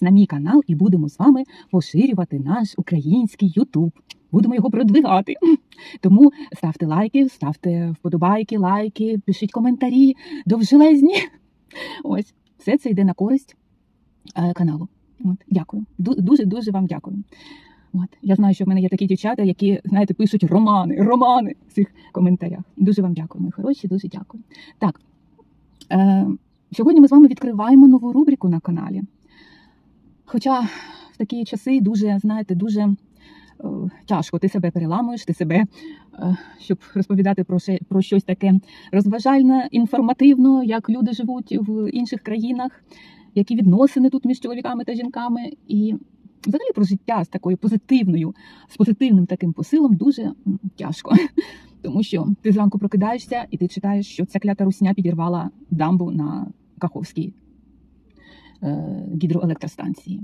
підписуйтесь на мій канал і будемо з вами поширювати наш український Ютуб. Будемо його продвигати. Тому ставте лайки, ставте вподобайки, лайки, пишіть коментарі, довжелезні. Ось, все це йде на користь е, каналу. От, дякую. Дуже дуже вам дякую. От, я знаю, що в мене є такі дівчата, які, знаєте, пишуть романи, романи в цих коментарях. Дуже вам дякую, мої хороші, дуже дякую. Так. Е, Сьогодні ми з вами відкриваємо нову рубрику на каналі. Хоча в такі часи дуже, знаєте, дуже е, тяжко. Ти себе переламуєш, ти себе, е, щоб розповідати про, про щось таке розважальне, інформативно, як люди живуть в інших країнах, які відносини тут між чоловіками та жінками. І взагалі про життя з такою позитивною, з позитивним таким посилом дуже тяжко. Тому що ти зранку прокидаєшся і ти читаєш, що ця клята русня підірвала дамбу на Каховській гідроелектростанції.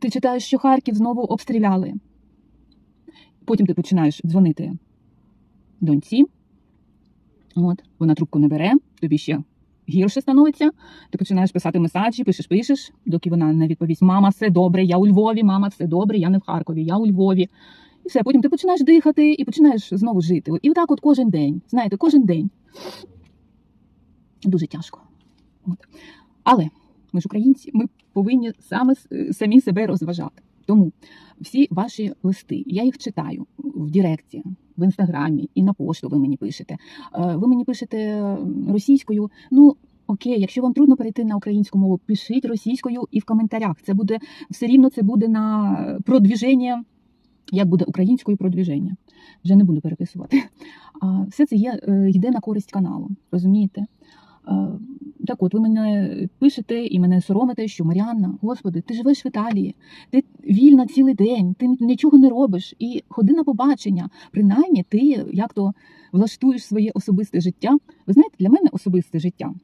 Ти читаєш, що Харків знову обстріляли. Потім ти починаєш дзвонити доньці. От, вона трубку не бере, тобі ще гірше становиться. Ти починаєш писати месаджі, пишеш, пишеш, доки вона не відповість: Мама, все добре, я у Львові, мама, все добре, я не в Харкові, я у Львові. І все, потім ти починаєш дихати і починаєш знову жити. І отак от кожен день. Знаєте, кожен день. Дуже тяжко. От. Але ми ж українці, ми повинні саме самі себе розважати. Тому всі ваші листи, я їх читаю в Директі, в інстаграмі і на пошту ви мені пишете. Е, Ви мені пишете російською. Ну окей, якщо вам трудно перейти на українську мову, пишіть російською і в коментарях. Це буде все рівно. Це буде на продвіження. Як буде українською продвіження? Вже не буду переписувати. Все це є, е, йде на користь каналу. Розумієте? Е, Так от, ви мене пишете і мене соромите, що Маріанна, господи, ти живеш в Італії, ти вільна цілий день, ти нічого не робиш. І ходи на побачення. Принаймні, ти як то влаштуєш своє особисте життя. Ви знаєте, для мене особисте життя.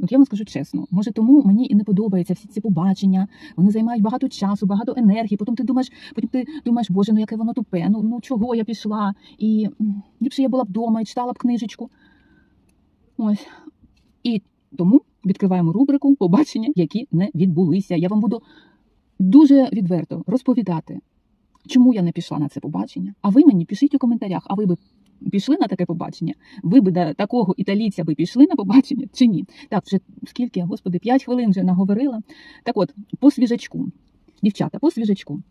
От я вам скажу чесно, може тому мені і не подобаються всі ці побачення. Вони займають багато часу, багато енергії. Потім ти думаєш, потім ти думаєш, боже, ну яке воно тупе. Ну ну чого я пішла? І ліпше я була б вдома і читала б книжечку. Ось. І тому відкриваємо рубрику побачення, які не відбулися. Я вам буду дуже відверто розповідати, чому я не пішла на це побачення. А ви мені пишіть у коментарях, а ви би пішли на таке побачення? Ви би до такого італійця би пішли на побачення чи ні? Так, вже скільки, господи, 5 хвилин вже наговорила. Так от, по свіжачку, дівчата, по свіжачку.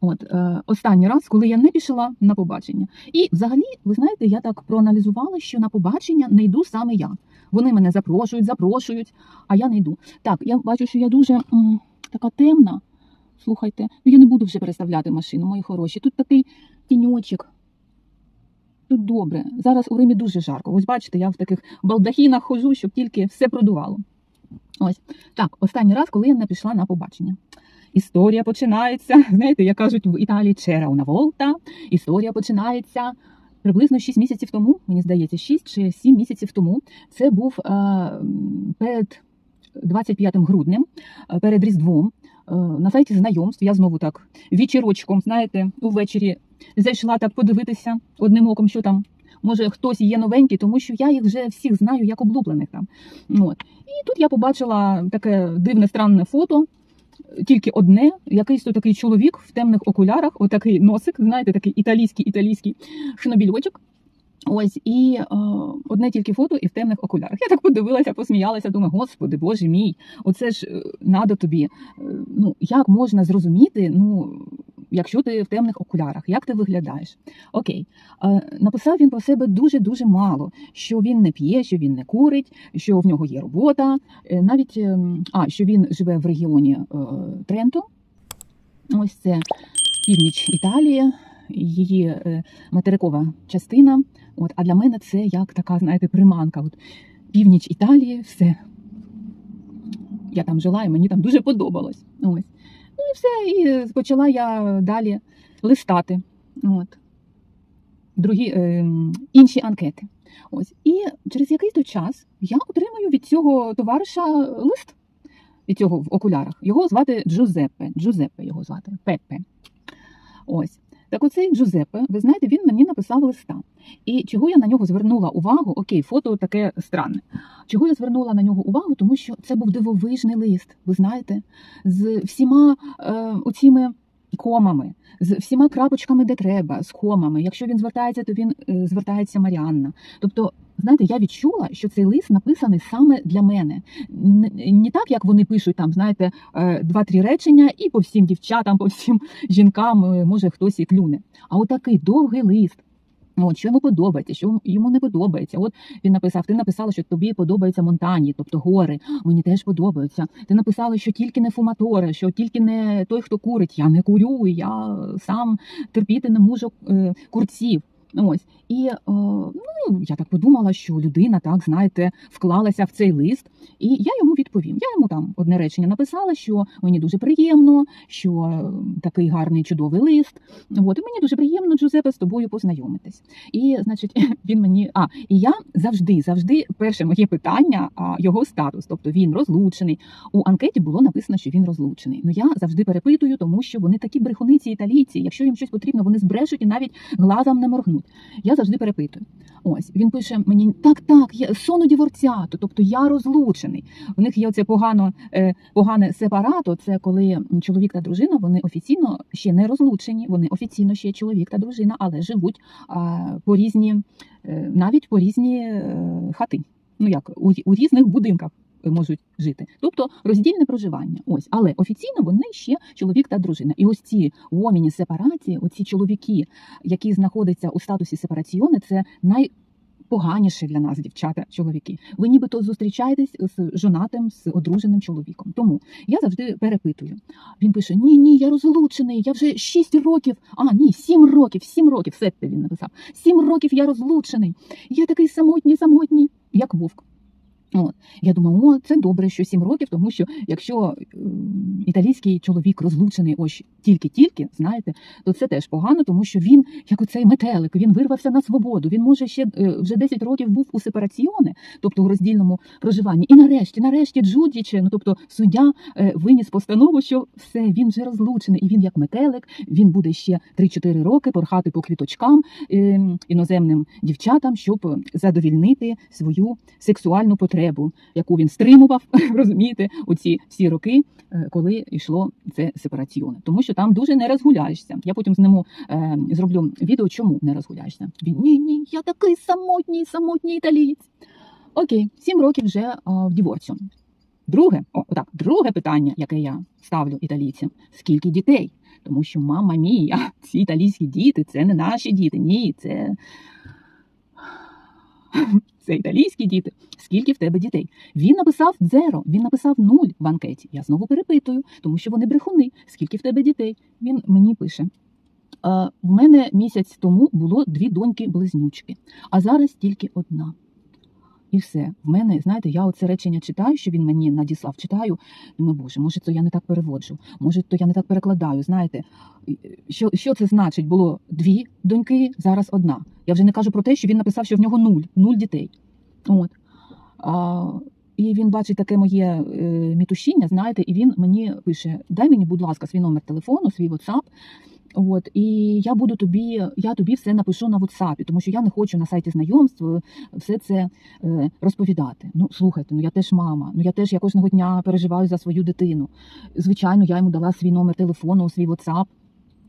От е, останній раз, коли я не пішла на побачення. І взагалі, ви знаєте, я так проаналізувала, що на побачення не йду саме я. Вони мене запрошують, запрошують, а я не йду. Так, я бачу, що я дуже м, така темна. Слухайте, ну я не буду вже переставляти машину, мої хороші. Тут такий тіньочок. Тут добре. Зараз у Римі дуже жарко. Ось бачите, я в таких балдахінах хожу, щоб тільки все продувало. Ось так, останній раз, коли я не пішла на побачення. Історія починається. Знаєте, як кажуть в Італії чера una volta. Історія починається приблизно 6 місяців тому, мені здається, 6 чи 7 місяців тому. Це був перед 25 груднем, перед Різдвом. На сайті знайомств я знову так вечірочком, знаєте, увечері зайшла так подивитися одним оком, що там. Може, хтось є новенький, тому що я їх вже всіх знаю як облуплених там. От. І тут я побачила таке дивне странне фото, тільки одне, якийсь то такий чоловік в темних окулярах, отакий носик, знаєте, такий італійський італійський шнобільочок. Ось і е, одне тільки фото і в темних окулярах. Я так подивилася, посміялася, думаю, господи, боже мій, оце ж е, надо тобі. Е, Ну як можна зрозуміти, ну якщо ти в темних окулярах, як ти виглядаєш? Окей, написав він про себе дуже дуже мало, що він не п'є, що він не курить, що в нього є робота, навіть а що він живе в регіоні Тренто. Ось це північ Італії, її материкова частина. От, а для мене це як така, знаєте, приманка. От, північ Італії, все. Я там жила, і мені там дуже подобалось. Ось. Ну і все. І почала я далі листати. От. Другі, е, інші анкети. Ось. І через якийсь то час я отримую від цього товариша лист від цього в окулярах. Його звати Джузеппе. Джузеппе його звати. Пеппе. Ось. Так оцей Джузеппе, ви знаєте, він мені написав листа. І чого я на нього звернула увагу? Окей, фото таке странне. Чого я звернула на нього увагу? Тому що це був дивовижний лист, ви знаєте, з всіма е, оціми комами, з всіма крапочками, де треба, з комами. Якщо він звертається, то він е, звертається Маріанна. Тобто, знаєте, я відчула, що цей лист написаний саме для мене. Не так, як вони пишуть там, знаєте, е, два-три речення, і по всім дівчатам, по всім жінкам е, може хтось і клюне. А отакий довгий лист. От, що йому подобається, що йому не подобається. От він написав: ти написала, що тобі подобаються монтані, тобто гори. Мені теж подобаються. Ти написала, що тільки не фуматори, що тільки не той, хто курить. Я не курю, я сам терпіти не можу е, курців. Ось і е, ну я так подумала, що людина так знаєте вклалася в цей лист, і я йому відповім. Я йому там одне речення написала, що мені дуже приємно, що е, такий гарний чудовий лист. От і мені дуже приємно, Джузепе, з тобою познайомитись. І значить, він мені. А і я завжди, завжди перше моє питання, а його статус, тобто він розлучений. У анкеті було написано, що він розлучений. Ну я завжди перепитую, тому що вони такі брехуниці італійці. Якщо їм щось потрібно, вони збрешуть і навіть глазом не моргнуть. Я завжди перепитую. Ось він пише мені: так, так, я соно діворцято, тобто я розлучений. У них є оце погано, е, погане сепарато. Це коли чоловік та дружина вони офіційно ще не розлучені, вони офіційно ще чоловік та дружина, але живуть по різні, е, навіть по різні е, хати. Ну як у різних будинках. Можуть жити, тобто роздільне проживання. Ось, але офіційно вони ще чоловік та дружина. І ось ці уоміні сепарації, оці чоловіки, які знаходяться у статусі сепараціони, це найпоганіше для нас, дівчата, чоловіки. Ви нібито зустрічаєтесь з жонатим, з одруженим чоловіком. Тому я завжди перепитую. Він пише: Ні, ні, я розлучений, я вже 6 років, а ні, 7 років, 7 років, все це він написав. 7 років я розлучений. Я такий самотній, самотній, як вовк. От. Я думаю, о, це добре, що 7 років, тому що якщо е, італійський чоловік розлучений ось тільки-тільки, знаєте, то це теж погано, тому що він, як оцей метелик, він вирвався на свободу. Він може ще е, вже 10 років був у сепараціони, тобто у роздільному проживанні. І нарешті, нарешті, Джудіче, ну тобто суддя е, виніс постанову, що все, він вже розлучений, і він як метелик, він буде ще 3-4 роки порхати по квіточкам е, іноземним дівчатам, щоб задовільнити свою сексуальну потребу, яку він стримував, розумієте, у ці всі роки, е, коли йшло це сепараціони. Тому що там дуже не розгуляєшся. Я потім з ним е, зроблю відео, чому не розгуляєшся. Він ні, ні, я такий самотній, самотній італієць. Окей, сім років вже е, в діворцю. Друге, о, так, друге питання, яке я ставлю італійцям: скільки дітей? Тому що мама мія, ці італійські діти це не наші діти. Ні, це. Це італійські діти. Скільки в тебе дітей? Він написав дзеро, він написав нуль в анкеті. Я знову перепитую, тому що вони брехуни. Скільки в тебе дітей? Він мені пише. «Е, В мене місяць тому було дві доньки-близнючки, а зараз тільки одна. І все. В мене, знаєте, я оце речення читаю, що він мені надіслав, читаю. Думаю, боже, може, то я не так переводжу, може, то я не так перекладаю. Знаєте, що, що це значить? Було дві доньки, зараз одна. Я вже не кажу про те, що він написав, що в нього нуль, нуль дітей. От. А, і він бачить таке моє е, мітушіння, знаєте, і він мені пише: дай мені, будь ласка, свій номер телефону, свій WhatsApp. От, і я буду тобі, я тобі все напишу на WhatsApp, тому що я не хочу на сайті знайомств е, все це е, розповідати. Ну, слухайте, ну я теж мама, ну я теж я кожного дня переживаю за свою дитину. Звичайно, я йому дала свій номер телефону, свій WhatsApp.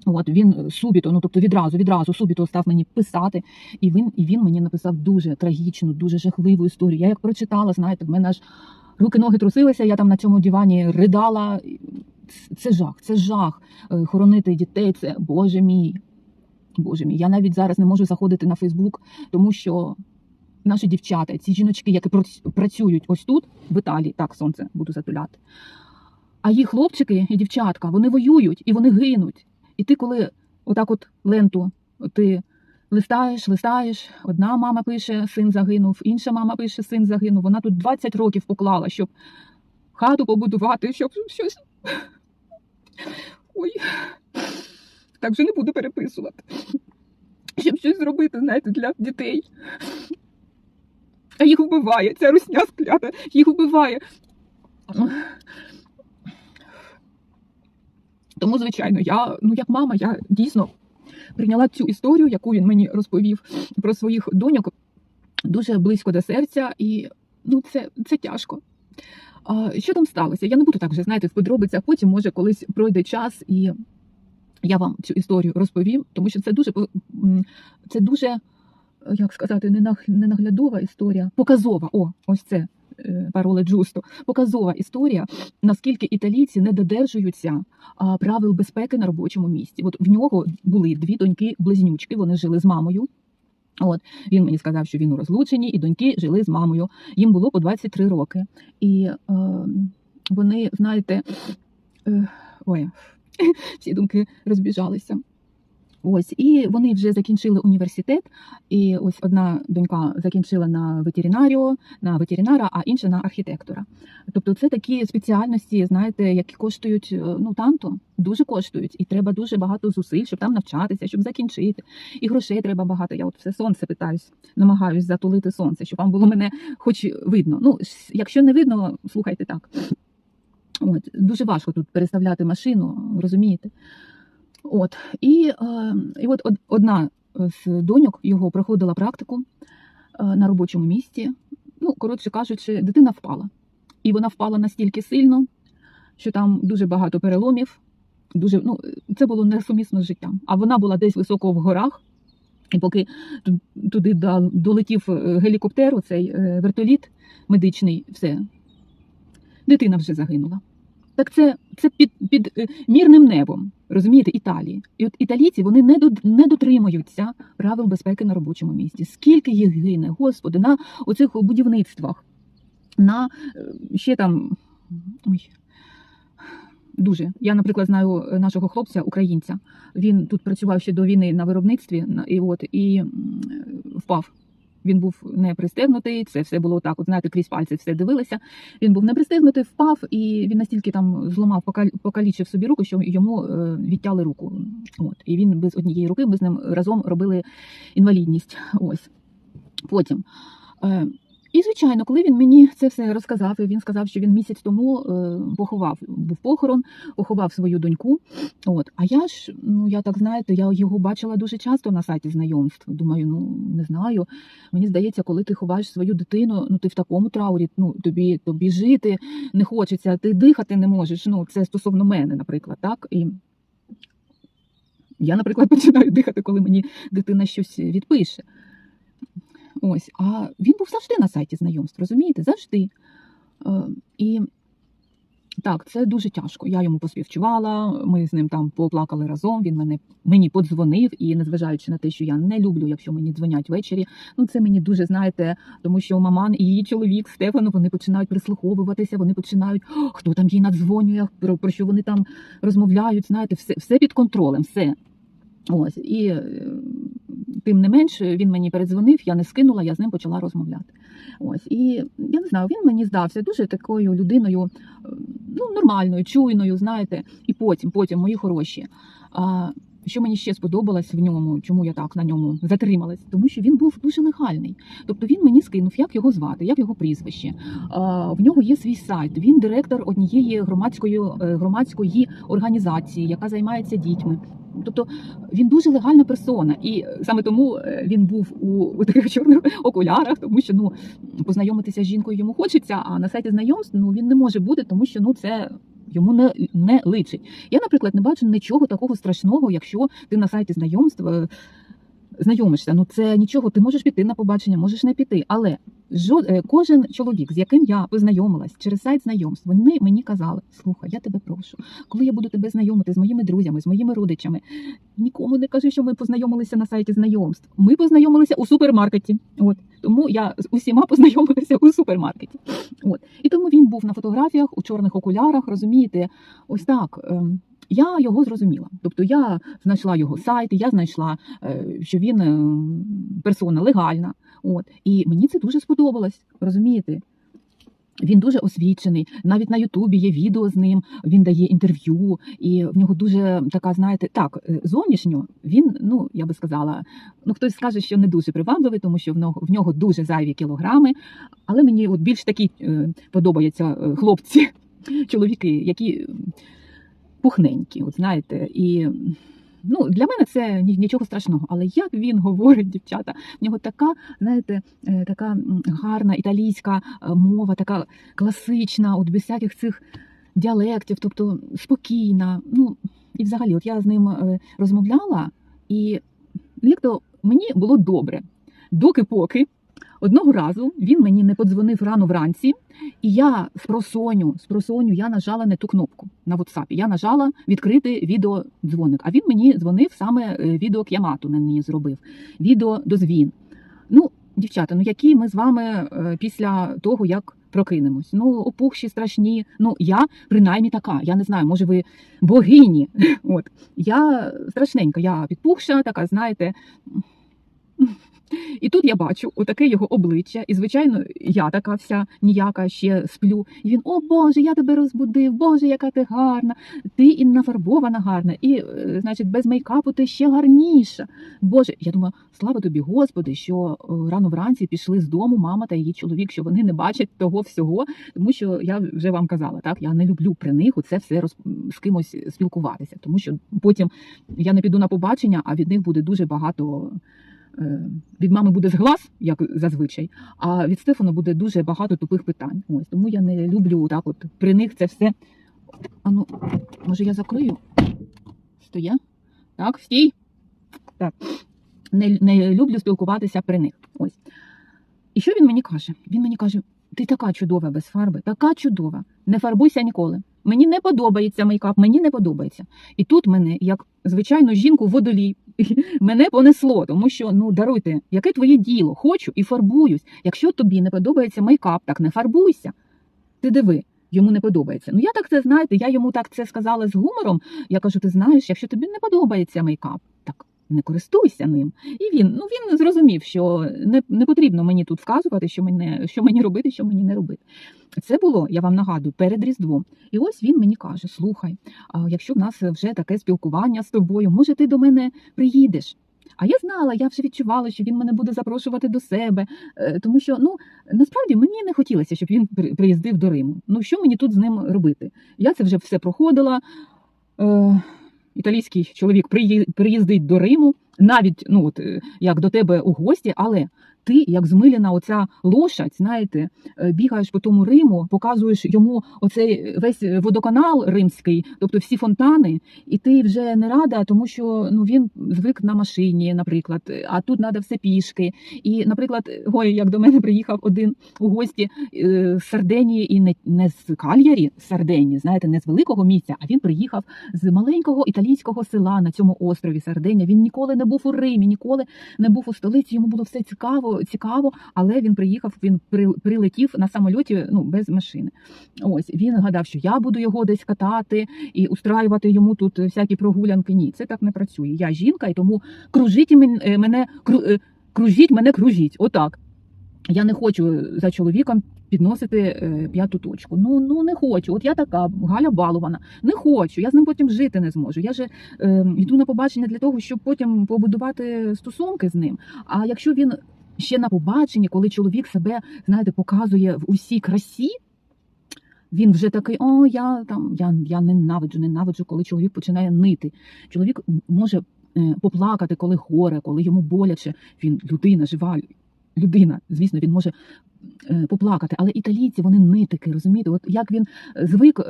От він субіто, ну тобто відразу, відразу субіто став мені писати, і він, і він мені написав дуже трагічну, дуже жахливу історію. Я як прочитала, знаєте, в мене аж руки ноги трусилися, я там на цьому дивані ридала. Це жах, це жах. Е, Хоронити дітей, це Боже мій. Боже мій. Я навіть зараз не можу заходити на Фейсбук, тому що наші дівчата, ці жіночки, які працюють ось тут, в Італії, так, сонце буду затуляти. А їх хлопчики і дівчатка, вони воюють і вони гинуть. І ти, коли отак от ленту ти листаєш, листаєш, одна мама пише, син загинув, інша мама пише, син загинув. Вона тут 20 років поклала, щоб хату побудувати, щоб щось. Ой, так вже не буду переписувати. Щоб щось зробити, знаєте, для дітей. А їх вбиває, ця русня склята, їх вбиває. Тому, звичайно, я, ну як мама, я дійсно прийняла цю історію, яку він мені розповів про своїх доньок, дуже близько до серця, і ну, це, це тяжко. Що там сталося? Я не буду так вже, знаєте, в подробицях, потім, може, колись пройде час і я вам цю історію розповім, тому що це дуже це дуже, як сказати, не наг- не історія, показова. О, ось це е, пароле Джусто. Показова історія, наскільки італійці не додержуються правил безпеки на робочому місці. От в нього були дві доньки близнючки, вони жили з мамою. От він мені сказав, що він у розлученні, і доньки жили з мамою. Їм було по 23 роки. І е, вони, знаєте, е, ой, всі думки розбіжалися. Ось, і вони вже закінчили університет. І ось одна донька закінчила на ветеринаріо, на ветеринара, а інша на архітектора. Тобто, це такі спеціальності, знаєте, які коштують е, ну танто, дуже коштують, і треба дуже багато зусиль, щоб там навчатися, щоб закінчити. І грошей треба багато. Я от все сонце питаюсь, намагаюсь затулити сонце, щоб вам було мене хоч видно. Ну, якщо не видно, слухайте так. От, дуже важко тут переставляти машину, розумієте? От, і, е, і от одна з доньок його проходила практику е, на робочому місці. Ну, коротше кажучи, дитина впала. І вона впала настільки сильно, що там дуже багато переломів. Дуже, ну, це було несумісно з життям. А вона була десь високо в горах, і поки туди долетів е, гелікоптер, цей вертоліт медичний, все, дитина вже загинула. Так це, це під, під е, мірним небом, розумієте, Італії. І от італійці вони не, до, не дотримуються правил безпеки на робочому місці. Скільки їх гине, господи, на оцих будівництвах, на е, ще там. Ой, Дуже. Я, наприклад, знаю е, нашого хлопця, українця. Він тут працював ще до війни на виробництві, і от і впав. Він був не пристегнутий, це все було так, от знаєте, крізь пальці все дивилися. Він був не пристегнутий, впав, і він настільки там зламав, покалічив собі руку, що йому е, відтяли руку. От. І він без однієї руки, ми з ним разом робили інвалідність. Ось. Потім. І, звичайно, коли він мені це все розказав, і він сказав, що він місяць тому е, поховав, був похорон, поховав свою доньку. От. А я ж, ну я так знаєте, я його бачила дуже часто на сайті знайомств. Думаю, ну не знаю. Мені здається, коли ти ховаєш свою дитину, ну ти в такому траурі, ну тобі тобі жити не хочеться, ти дихати не можеш. Ну, це стосовно мене, наприклад, так. І я, наприклад, починаю дихати, коли мені дитина щось відпише. Ось, а він був завжди на сайті знайомств, розумієте? Завжди. Е, і так, це дуже тяжко. Я йому поспівчувала, ми з ним там поплакали разом. Він мене мені подзвонив, і незважаючи на те, що я не люблю, якщо мені дзвонять ввечері. Ну це мені дуже знаєте, тому що маман і її чоловік Стефано вони починають прислуховуватися, вони починають хто там їй надзвонює, про, про що вони там розмовляють. Знаєте, все, все під контролем, все. Ось і е, тим не менш він мені передзвонив, я не скинула, я з ним почала розмовляти. Ось і я не знаю, він мені здався дуже такою людиною, е, ну нормальною, чуйною, знаєте, і потім, потім мої хороші. Що мені ще сподобалось в ньому, чому я так на ньому затрималась? Тому що він був дуже легальний. Тобто він мені скинув, як його звати, як його прізвище. В нього є свій сайт. Він директор однієї громадської е, громадської організації, яка займається дітьми. Тобто він дуже легальна персона, і саме тому е, він був у, у таких чорних окулярах, тому що ну познайомитися з жінкою йому хочеться, а на сайті знайомств ну він не може бути, тому що ну це. Йому не, не личить. Я, наприклад, не бачу нічого такого страшного, якщо ти на сайті знайомств е, знайомишся. Ну це нічого, ти можеш піти на побачення, можеш не піти. Але жод, е, кожен чоловік, з яким я познайомилась через сайт знайомств, вони мені казали: слухай, я тебе прошу, коли я буду тебе знайомити з моїми друзями, з моїми родичами, нікому не кажи, що ми познайомилися на сайті знайомств. Ми познайомилися у супермаркеті. От тому я з усіма познайомилася у супермаркеті. От і тому він був на фотографіях у чорних окулярах. Розумієте, ось так. Я його зрозуміла. Тобто я знайшла його сайт, я знайшла, е, що він е, персона легальна. От і мені це дуже сподобалось. Розумієте? Він дуже освічений. Навіть на Ютубі є відео з ним. Він дає інтерв'ю, і в нього дуже така, знаєте, так е, зовнішньо він, ну я би сказала, ну хтось скаже, що не дуже привабливий, тому що в нього в нього дуже зайві кілограми. Але мені от більш такі подобаються хлопці, чоловіки, які пухненькі, от знаєте, і. Ну, для мене це нічого страшного, але як він говорить, дівчата, в нього така, знаєте, е, така гарна італійська е, мова, така класична, от без всяких цих діалектів, тобто спокійна. Ну, і взагалі, от я з ним е, розмовляла, і як то мені було добре, доки поки. Одного разу він мені не подзвонив рано вранці, і я з просоню, з просоню я нажала не ту кнопку на WhatsApp. Я нажала відкрити відеодзвоник. А він мені дзвонив саме е, відеок'ямату мені зробив. Відеодозвін. Ну, дівчата, ну які ми з вами е, після того, як прокинемось? Ну, опухші, страшні. Ну, я принаймні така. Я не знаю, може ви богині. От я страшненька, я підпухша, така, знаєте. І тут я бачу отаке його обличчя, і звичайно, я така вся ніяка ще сплю. І він: О Боже, я тебе розбудив, Боже, яка ти гарна, ти і нафарбована гарна, і, е, значить, без мейкапу ти ще гарніша. Боже, я думаю, слава тобі, Господи, що е, рано вранці пішли з дому мама та її чоловік, що вони не бачать того всього, тому що я вже вам казала, так я не люблю при них оце все роз... з кимось спілкуватися, тому що потім я не піду на побачення, а від них буде дуже багато. Е, Від мами буде зглаз, як зазвичай, а від Стефана буде дуже багато тупих питань. Ось тому я не люблю так, от при них це все. А ну, може, я закрию? Стоя? Так, стій. Так. Не, не люблю спілкуватися при них. Ось. І що він мені каже? Він мені каже: ти така чудова без фарби, така чудова. Не фарбуйся ніколи. Мені не подобається мейкап, мені не подобається. І тут мене, як звичайно, жінку водолій, мене понесло, тому що ну даруйте, яке твоє діло? Хочу і фарбуюсь. Якщо тобі не подобається мейкап, так не фарбуйся. Ти диви. Йому не подобається. Ну я так це знаєте, я йому так це сказала з гумором. Я кажу: ти знаєш, якщо тобі не подобається мейкап, так не користуйся ним. І він ну він зрозумів, що не, не потрібно мені тут вказувати, що мене що мені робити, що мені не робити. Це було, я вам нагадую, перед Різдвом. І ось він мені каже: слухай, а якщо в нас вже таке спілкування з тобою, може ти до мене приїдеш? А я знала, я вже відчувала, що він мене буде запрошувати до себе, е, тому що ну насправді мені не хотілося, щоб він при- приїздив до Риму. Ну що мені тут з ним робити? Я це вже все проходила. Італійський чоловік приї- приїздить до Риму, навіть ну от е, як до тебе у гості, але ти, як змилена оця лошадь, знаєте, е, бігаєш по тому Риму, показуєш йому оцей весь водоканал римський, тобто всі фонтани, і ти вже не рада, тому що ну він звик на машині, наприклад, а тут треба все пішки. І, наприклад, ой, як до мене приїхав один у гості е, з Сарденії і не, не з Кальярі, з Сарденії, знаєте, не з великого місця, а він приїхав з маленького італійського села на цьому острові Сарденія. Він ніколи не був у Римі, ніколи не був у столиці. Йому було все цікаво, цікаво, але він приїхав, він при- прилетів на самольоті ну, без машини. Ось він гадав, що я буду його десь катати і устраювати йому тут всякі прогулянки. Ні, це так не працює. Я жінка, і тому кружіть е, мене, е, кружіть мене, кружіть. Отак. Я не хочу за чоловіком підносити е, п'яту точку. Ну ну не хочу. От я така Галя балована. Не хочу. Я з ним потім жити не зможу. Я же е, йду на побачення для того, щоб потім побудувати стосунки з ним. А якщо він ще на побаченні, коли чоловік себе знаєте, показує в усій красі. Він вже такий, о, я там я, я ненавиджу, ненавиджу, коли чоловік починає нити. Чоловік може е, поплакати, коли горе, коли йому боляче. Він людина, жива людина. Звісно, він може е, поплакати. Але італійці вони нитики, розумієте? От як він е, звик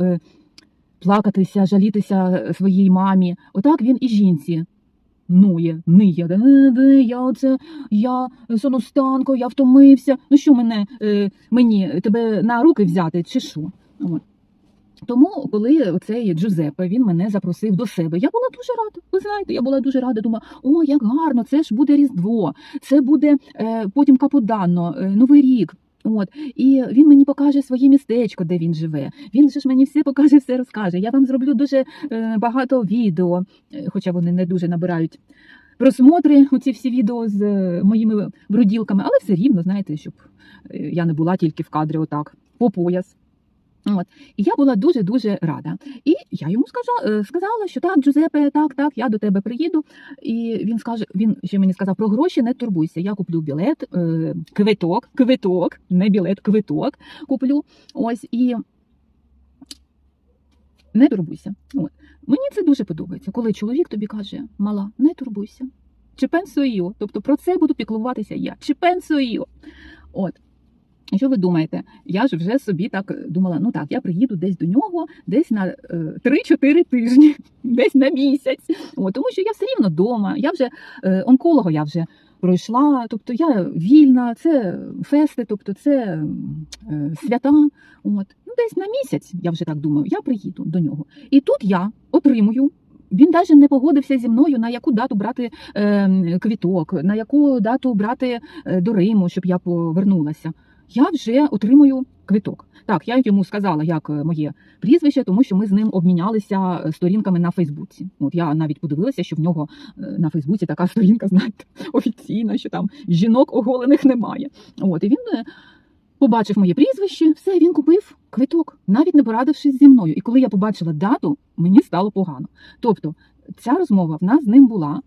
плакатися, жалітися своїй мамі, отак він і жінці. Нує, ниє, «Е, я оце, я соностанко, я втомився. Ну що мене, е, мені тебе на руки взяти, чи що? От. Тому, коли цей Джузеппе він мене запросив до себе, я була дуже рада. Ви знаєте, я була дуже рада. Думаю, о, як гарно, це ж буде Різдво, це буде е, потім Каподанно, е, Новий рік. От і він мені покаже своє містечко, де він живе. Він же ж мені все покаже, все розкаже. Я вам зроблю дуже е, багато відео, хоча вони не дуже набирають просмотри. Оці всі відео з е, моїми бруділками, але все рівно, знаєте, щоб е, я не була тільки в кадрі отак по пояс. От. І я була дуже-дуже рада. І я йому сказала, сказала, що так, Джузепе, так, так, я до тебе приїду. І він скаже, він ще мені сказав, про гроші не турбуйся. Я куплю білет, е, квиток, квиток, не білет, квиток куплю. Ось і не турбуйся. От. Мені це дуже подобається, коли чоловік тобі каже, мала, не турбуйся. Чи пенсою? Тобто про це буду піклуватися я. Чи пенсою? От. Що ви думаєте? Я ж вже собі так думала: ну так, я приїду десь до нього, десь на е, 3-4 тижні, десь на місяць. От, тому що я все рівно вдома, я вже е, онколога я вже пройшла, тобто я вільна, це фести, тобто це е, свята. От. Ну, десь на місяць, я вже так думаю, я приїду до нього. І тут я отримую. Він навіть не погодився зі мною, на яку дату брати е, квіток, на яку дату брати е, до Риму, щоб я повернулася. Я вже отримую квиток. Так, я йому сказала, як е, моє прізвище, тому що ми з ним обмінялися е, сторінками на Фейсбуці. От я навіть подивилася, що в нього е, на Фейсбуці така сторінка, знаєте, офіційна, що там жінок оголених немає. От і він побачив моє прізвище, все, він купив квиток, навіть не порадившись зі мною. І коли я побачила дату, мені стало погано. Тобто, ця розмова в нас з ним була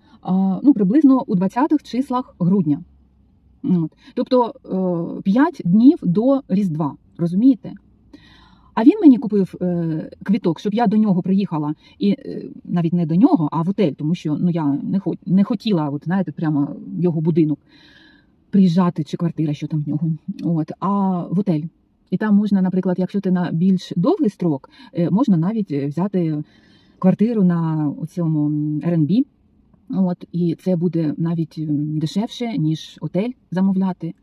ну, приблизно у 20-х числах грудня. От. Тобто 5 днів до Різдва, розумієте? А він мені купив е, квіток, щоб я до нього приїхала, і е, навіть не до нього, а в отель, тому що ну я не хот, не хотіла, от знаєте, прямо в його будинок приїжджати, чи квартира, що там в нього. От, а в отель. І там можна, наприклад, якщо ти на більш довгий строк, е, можна навіть взяти квартиру на цьому R&B, От, і це буде навіть дешевше, ніж отель замовляти.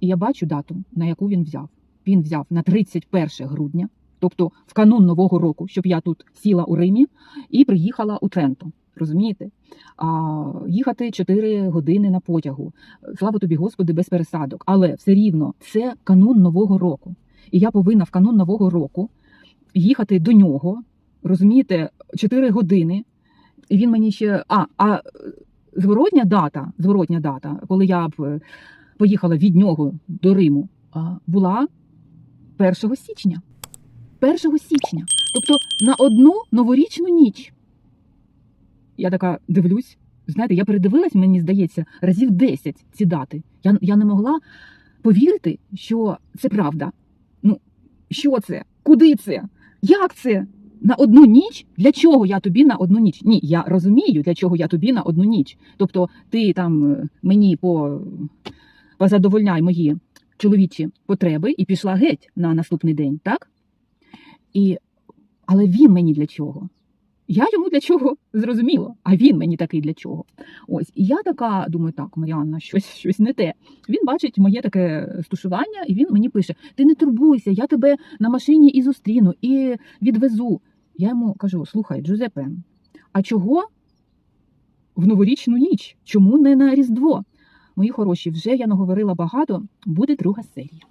І я бачу дату, на яку він взяв. Він взяв на 31 грудня, тобто в канун Нового року, щоб я тут сіла у Римі і приїхала у Тренто. Розумієте? А їхати 4 години на потягу. Слава тобі, Господи, без пересадок. Але все рівно це канун Нового року. І я повинна в канун Нового року їхати до нього, розумієте, 4 години. І він мені ще. А, а зворотня дата, зворотня дата, коли я б е, поїхала від нього до Риму, була 1 січня. 1 січня. Тобто на одну новорічну ніч. Я така дивлюсь. Знаєте, я передивилась, мені здається, разів 10 ці дати. Я, я не могла повірити, що це правда. Ну, що це? Куди це? Як це? На одну ніч? Для чого я тобі на одну ніч? Ні, я розумію, для чого я тобі на одну ніч. Тобто, ти там е, мені по, позадовольняй мої чоловічі потреби і пішла геть на наступний день, так? І, але він мені для чого? Я йому для чого зрозуміло, а він мені такий для чого. Ось, і я така думаю, так, Маріанна, щось, щось не те. Він бачить моє таке стушування, і він мені пише: Ти не турбуйся, я тебе на машині і зустріну, і відвезу. Я йому кажу: слухай, Джузепе, а чого в новорічну ніч? Чому не на Різдво? Мої хороші, вже я наговорила багато, буде друга серія.